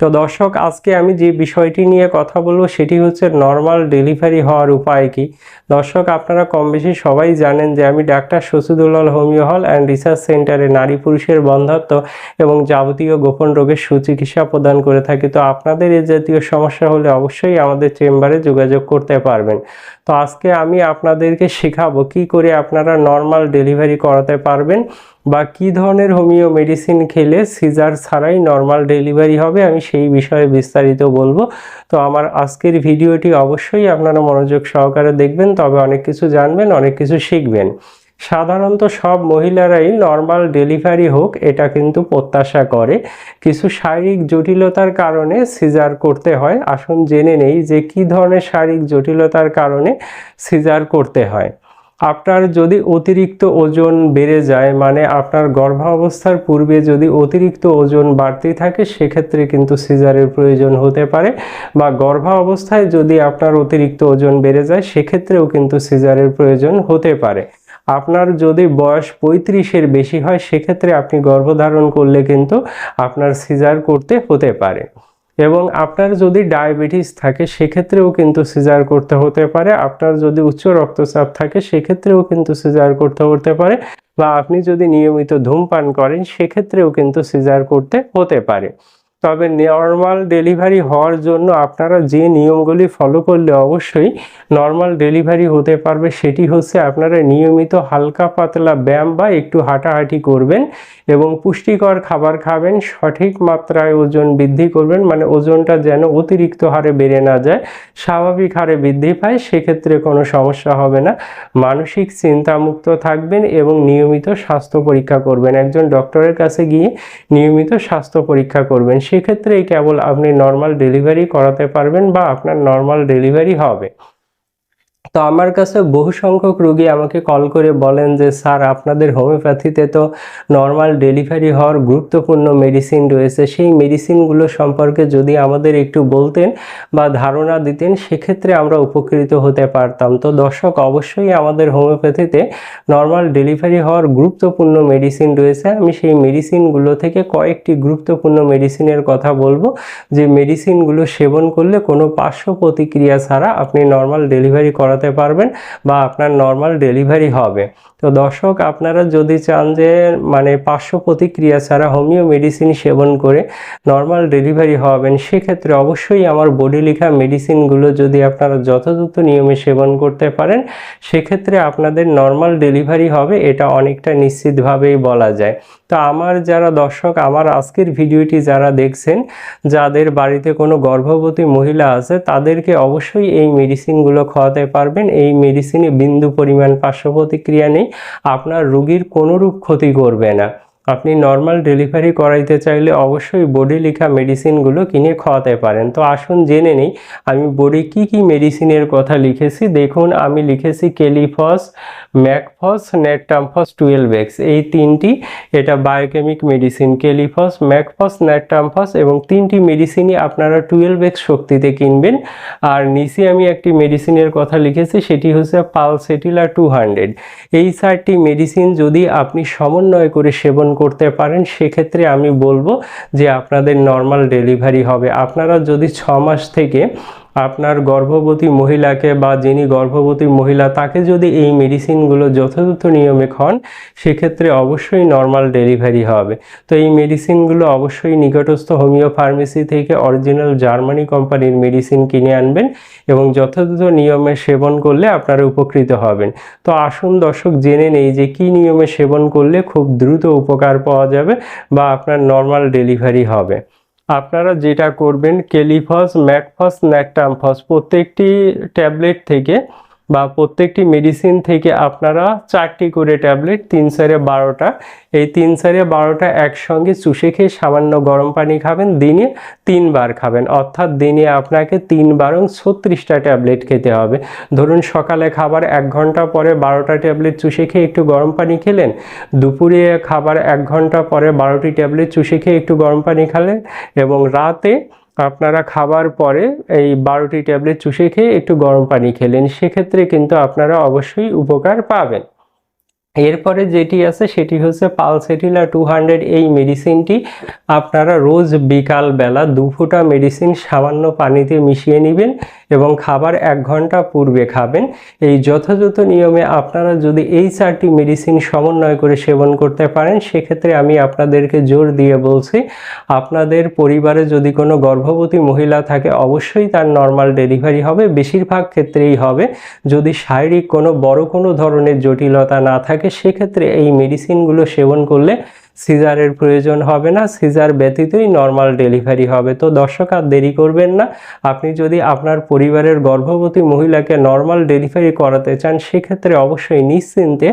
তো দর্শক, আজকে আমি যে বিষয়টি নিয়ে কথা বলব সেটি হচ্ছে নর্মাল ডেলিভারি হওয়ার উপায় কি? দর্শক, আপনারা কম বেশি সবাই জানেন যে আমি ডাক্তার শসিদুল্লাল হোমিও হল অ্যান্ড রিসার্চ সেন্টারে নারী পুরুষের বন্ধত্ব এবং যাবতীয় গোপন রোগের সুচিকিৎসা প্রদান করে থাকি। তো আপনাদের এই জাতীয় সমস্যা হলে অবশ্যই আমাদের চেম্বারে যোগাযোগ করতে পারবেন। তো আজকে আমি আপনাদেরকে শেখাবো কি করে আপনারা নর্মাল ডেলিভারি করাতে পারবেন বা কি ধরনের হোমিও মেডিসিন খেলে সিজার ছাড়াই নর্মাল ডেলিভারি হবে, আমি সেই বিষয়ে বিস্তারিত বলব। তো আমার আজকের ভিডিওটি অবশ্যই আপনারা মনোযোগ সহকারে দেখবেন, তবে অনেক কিছু জানবেন, অনেক কিছু শিখবেন। সাধারণত সব মহিলারাই নর্মাল ডেলিভারি হোক, এটা কিন্তু প্রত্যাশা করে। কিছু শারীরিক জটিলতার কারণে সিজার করতে হয়। আসুন জেনে নেই যে কি ধরনের শারীরিক জটিলতার কারণে সিজার করতে হয়। আপনার যদি অতিরিক্ত ওজন বেড়ে যায় মানে আপনার গর্ভাবস্থার পূর্বে যদি অতিরিক্ত ওজন বাড়তে থাকে, সেক্ষেত্রে কিন্তু সিজারের প্রয়োজন হতে পারে। বা গর্ভাবস্থায় যদি আপনার অতিরিক্ত ওজন বেড়ে যায়, সেক্ষেত্রেও কিন্তু সিজারের প্রয়োজন হতে পারে। আপনার যদি বয়স পঁয়ত্রিশের বেশি হয়, সেক্ষেত্রে আপনি গর্ভধারণ করলে কিন্তু আপনার সিজার করতে হতে পারে। এবং আপনার যদি ডায়াবেটিস থাকে, সেক্ষেত্রেও কিন্তু সিজার করতে হতে পারে। আপনার যদি উচ্চ রক্তচাপ থাকে, সেক্ষেত্রেও কিন্তু সিজার করতে হতে পারে বা আপনি যদি নিয়মিত ধূমপান করেন, সেক্ষেত্রেও কিন্তু সিজার করতে হতে পারে। তবে নর্মাল ডেলিভারি হওয়ার জন্য আপনারা যে নিয়মগুলি ফলো করলে অবশ্যই নর্মাল ডেলিভারি হতে পারবে, সেটি হচ্ছে আপনারা নিয়মিত হালকা পাতলা ব্যায়াম বা একটু হাঁটাহাঁটি করবেন এবং পুষ্টিকর খাবার খাবেন, সঠিক মাত্রায় ওজন বৃদ্ধি করবেন মানে ওজনটা যেন অতিরিক্ত হারে বেড়ে না যায়, স্বাভাবিক হারে বৃদ্ধি পায়, সেক্ষেত্রে কোনো সমস্যা হবে না। মানসিক চিন্তামুক্ত থাকবেন এবং নিয়মিত স্বাস্থ্য পরীক্ষা করবেন। একজন ডক্টরের কাছে গিয়ে নিয়মিত স্বাস্থ্য পরীক্ষা করবেন। সেক্ষেত্রেই কেবল আপনি নর্মাল ডেলিভারি করাতে পারবেন বা আপনার নর্মাল ডেলিভারি হবে। তো আমার কাছে বহু সংখ্যক রোগী আমাকে কল করে বলেন যে, স্যার, আপনাদের হোমিওপ্যাথিতে তো নর্মাল ডেলিভারি হওয়ার গুরুত্বপূর্ণ মেডিসিন রয়েছে। সেই মেডিসিনগুলো সম্পর্কে যদি আমাদের একটু বলতেন বা ধারণা দিতেন, সেক্ষেত্রে আমরা উপকৃত হতে পারতাম। তো দর্শক, অবশ্যই আমাদের হোমিওপ্যাথিতে নর্মাল ডেলিভারি হওয়ার গুরুত্বপূর্ণ মেডিসিন রয়েছে। আমি সেই মেডিসিনগুলো থেকে কয়েকটি গুরুত্বপূর্ণ মেডিসিনের কথা বলব। যে মেডিসিনগুলো সেবন করলে কোনো পার্শ্ব প্রতিক্রিয়া ছাড়া আপনি নর্মাল ডেলিভারি করাতে পারবেন বা আপনার নর্মাল ডেলিভারি হবে। তো দর্শক, আপনারা যদি চান যে মানে পার্শ্ব প্রতিক্রিয়া ছাড়া হোমিও মেডিসিন সেবন করে নর্মাল ডেলিভারি হবেন সেক্ষেত্রে অবশ্যই আমার বডি লেখা মেডিসিনগুলো যদি আপনারা যথাযথ নিয়মে সেবন করতে পারেন, সেক্ষেত্রে আপনাদের নর্মাল ডেলিভারি হবে, এটা অনেকটা নিশ্চিতভাবেই বলা যায়। তো আমার যারা দর্শক, আমার আজকের ভিডিওটি যারা দেখছেন, যাদের বাড়িতে কোনো গর্ভবতী মহিলা আছে, তাদেরকে অবশ্যই এই মেডিসিনগুলো খাওয়াতে পারবেন। এই মেডিসিনে বিন্দু পরিমাণ পার্শ্ব প্রতিক্রিয়া নেই। আপনার রোগীর কোনোরূপ ক্ষতি করবে না। আপনি নর্মাল ডেলিভারি করাইতে চাইলে অবশ্যই বডি লেখা মেডিসিনগুলো কিনে খাওয়াতে পারেন। তো আসুন জেনে নিই, আমি বডি কি কি মেডিসিনের কথা লিখেছি। দেখুন, আমি লিখেছি কেলিফস ম্যাকফস নেটটামফস টুয়েলভ এক্স এই তিনটি, এটা বায়োকেমিক মেডিসিন কেলিফস ম্যাকফস নেটটামফস এবং তিনটি মেডিসিনই আপনারা টুয়েলভ এক্স শক্তিতে কিনবেন। আর নিচে আমি একটি মেডিসিনের কথা লিখেছি, সেটি হচ্ছে পালসেটিলা টু হান্ড্রেড এই চারটি মেডিসিন যদি আপনি সমন্বয় করে সেবন করতে পারেন, সেক্ষেত্রে আমি বলব যে আপনাদের নর্মাল ডেলিভারি হবে। আপনারা যদি ছ মাস থেকে আপনার গর্ভবতী মহিলাকে বা যিনি গর্ভবতী মহিলা, তাকে যদি এই মেডিসিনগুলো যথাযথ নিয়মে খান, সেক্ষেত্রে অবশ্যই নর্মাল ডেলিভারি হবে। তো এই মেডিসিনগুলো অবশ্যই নিকটস্থ হোমিও ফার্মেসি থেকে অরিজিনাল জার্মানি কোম্পানির মেডিসিন কিনে আনবেন এবং যথাযথ নিয়মে সেবন করলে আপনারা উপকৃত হবেন। তো আসুন দর্শক, জেনে নেই যে কি নিয়মে সেবন করলে খুব দ্রুত উপকার পাওয়া যাবে বা আপনার নর্মাল ডেলিভারি হবে। আপনারা যেটা করবেন কেলিফস ম্যাকফস ন্যাকটামফস প্রত্যেকটি ট্যাবলেট থেকে বা প্রত্যেকটি মেডিসিন থেকে আপনারা চারটি করে ট্যাবলেট তিন সারে বারোটা। এই তিন সারে বারোটা একসঙ্গে চুষে খেয়ে সামান্য গরম পানি খাবেন, দিনে তিনবার খাবেন। অর্থাৎ দিনে আপনাকে তিনবার ছত্রিশটা ট্যাবলেট খেতে হবে। ধরুন সকালে খাবার এক ঘণ্টা পরে বারোটা ট্যাবলেট চুষে খেয়ে একটু গরম পানি খেলেন, দুপুরে খাবার এক ঘণ্টা পরে বারোটি ট্যাবলেট চুষে খেয়ে একটু গরম পানি খেলেন এবং রাতে আপনারা খাবার পরে এই বারোটি ট্যাবলেট চুষে খেয়ে একটু গরম পানি খেলেন, সেক্ষেত্রে কিন্তু আপনারা অবশ্যই উপকার পাবেন। এরপরে যেটি আছে সেটি হচ্ছে পালসেটিলা টু হান্ড্রেড এই মেডিসিনটি আপনারা রোজ বিকাল বেলা দু ফোঁটা মেডিসিন সামান্য পানিতে মিশিয়ে নেবেন এবং খাবার এক ঘণ্টা পূর্বে খাবেন। এই যথাযথ নিয়মে আপনারা যদি এই চারটি মেডিসিন সমন্বয় করে সেবন করতে পারেন, সেক্ষেত্রে আমি আপনাদেরকে জোর দিয়ে বলছি, আপনাদের পরিবারে যদি কোনো গর্ভবতী মহিলা থাকে, অবশ্যই তার নর্মাল ডেলিভারি হবে। বেশিরভাগ ক্ষেত্রেই হবে। যদি শারীরিক কোনো বড় কোনো ধরনের জটিলতা না থাকে সেক্ষেত্রে এই মেডিসিনগুলো সেবন করলে সিজারের প্রয়োজন হবে না সিজার ব্যতীতই নর্মাল ডেলিভারি হবে। তো দর্শক, আর দেরি করবেন না, আপনি যদি আপনার পরিবারের গর্ভবতী মহিলাকে নর্মাল ডেলিভারি করাতে চান, সেক্ষেত্রে অবশ্যই নিশ্চিন্তে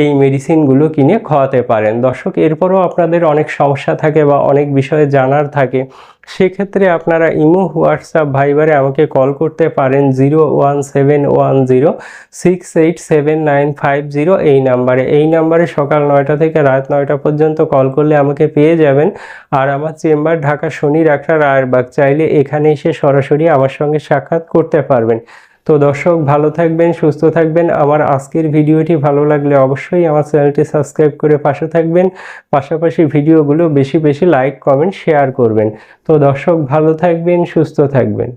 এই মেডিসিনগুলো কিনে খাওয়াতে পারেন। দর্শক, এরপরও আপনাদের অনেক সমস্যা থাকে বা অনেক বিষয়ে জানার থাকে। সেক্ষেত্রে আপনারা ইমো, হোয়াটসঅ্যাপ, ভাইবারে আমাকে কল করতে পারেন zero one seven one zero, six eight seven nine five zero এই নাম্বারে। এই নাম্বারে সকাল নয়টা থেকে রাত নয়টা পর্যন্ত কল করলে আমাকে পেয়ে যাবেন। আর আমার চেম্বার ঢাকা শনি ডাক্তার রায়েরবাগ চাইলে এখানে এসে সরাসরি আমার সঙ্গে সাক্ষাৎ করতে পারবেন। তো দর্শক, ভালো থাকবেন, সুস্থ থাকবেন। আমার আজকের ভিডিওটি ভালো লাগলে অবশ্যই আমার চ্যানেলটি সাবস্ক্রাইব করে পাশে থাকবেন। পাশাপাশি ভিডিওগুলো বেশি বেশি লাইক, কমেন্ট, শেয়ার করবেন। তো দর্শক, ভালো থাকবেন, সুস্থ থাকবেন।